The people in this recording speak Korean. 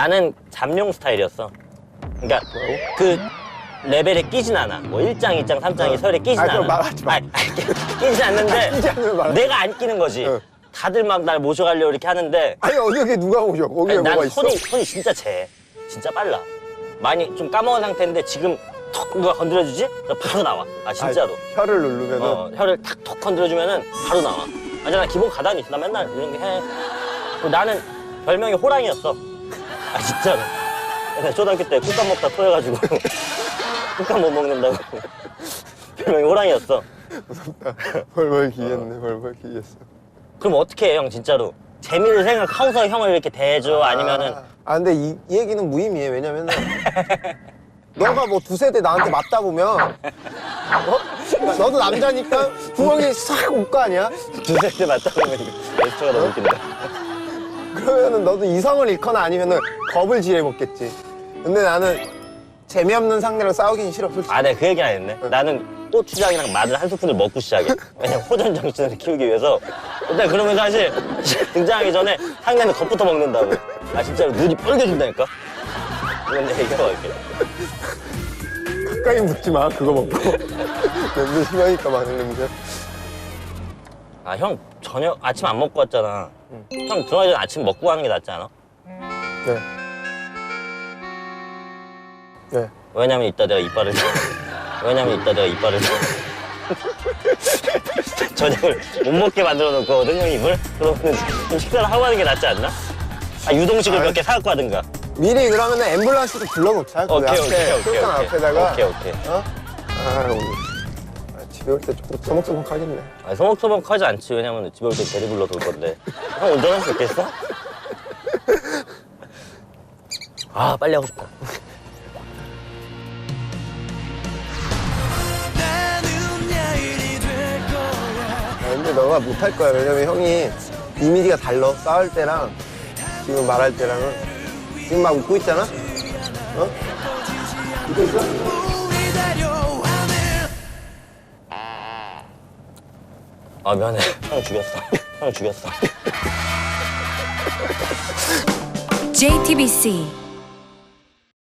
나는 잠룡 스타일이었어. 그러니까 그 레벨에 끼진 않아. 뭐 1장, 2장, 3장이 서열에 끼진 아, 않아. 말하지 마. 아니, 아니, 끼- 끼진 않는데 끼지 않으면 말하지 내가 안 끼는 거지. 어. 다들 막 날 모셔가려고 이렇게 하는데 아니 어저께 누가 오셔? 거기에 아니, 난 뭐가 있어? 손이, 손이 진짜 재. 진짜 빨라. 많이 좀 까먹은 상태인데 지금 턱 누가 건드려주지? 그럼 바로 나와. 아, 진짜로. 혀를 누르면은 어, 혀를 탁톡 건드려주면은 바로 나와. 아니, 나 기본 가단이 있어. 나 맨날 이런 게 해. 그리고 나는 별명이 호랑이였어. 아, 진짜로. 옛날 초등학교 때 꿀값 먹다 토해가지고. 꿀값 못 먹는다고. 별명이 호랑이였어. 벌벌 기겠네, 벌벌 기겠어. 그럼 어떻게 해, 형, 진짜로? 재미를 생각하고서 형을 이렇게 대해줘? 아니면은. 아 근데 이, 이 얘기는 무의미해. 왜냐면은 너가 뭐 두세 대 나한테 맞다 보면 어? 너도 남자니까 구멍이 싹 올 거 아니야? 두세 대 맞다 보면 이거 레스토가 너무 웃긴다. 그러면은 너도 이성을 잃거나 아니면은 겁을 지레 먹겠지. 근데 나는 재미없는 상대랑 싸우긴 싫어, 솔직히. 아, 내가 그 얘기 안 했네. 나는 고추장이랑 마늘 한 스푼을 먹고 시작해. 왜냐면 호전 정신을 키우기 위해서. 일단 그러면 사실 등장하기 전에 상대는 겁부터 먹는다고. 아, 진짜로 눈이 빨개진다니까? 이런 데 얘기해볼게. 가까이 붙지 마, 그거 먹고. 냄새 심하니까 마늘 냄새. 아, 형 저녁 아침 안 먹고 왔잖아. 형 들어가기 전에 아침 먹고 가는 게 낫지 않아? 네. 네. 왜냐면 이따 내가 이빨을. 왜냐면 이따 내가 이빨을. 저녁을 못 먹게 만들어 놓거든, 형 입을? 그러면 좀 식사를 하고 하는 게 낫지 않나? 아, 유동식을 몇 개 사갖고 하든가. 미리 그러면은 앰뷸런스도 불러놓자. 그 오케이, 앞에, 오케이, 오케이, 술잔 오케이. 앞에다가. 오케이, 오케이. 어? 아, 오늘. 아, 집에 올 때 조금 서먹서먹하겠네. 아, 서먹서먹 하지 않지. 왜냐면 집에 올 때 대리 불러서 올 건데. 형 운전할 수 있겠어? 아, 빨리 하고 싶다. 근데 너가 못할 거야. 왜냐면 형이 이미지가 달라. 싸울 때랑 지금 말할 때랑은. 지금 막 웃고 있잖아? 어? 웃고 있어? 아, 미안해. 형 죽였어. 형 죽였어. JTBC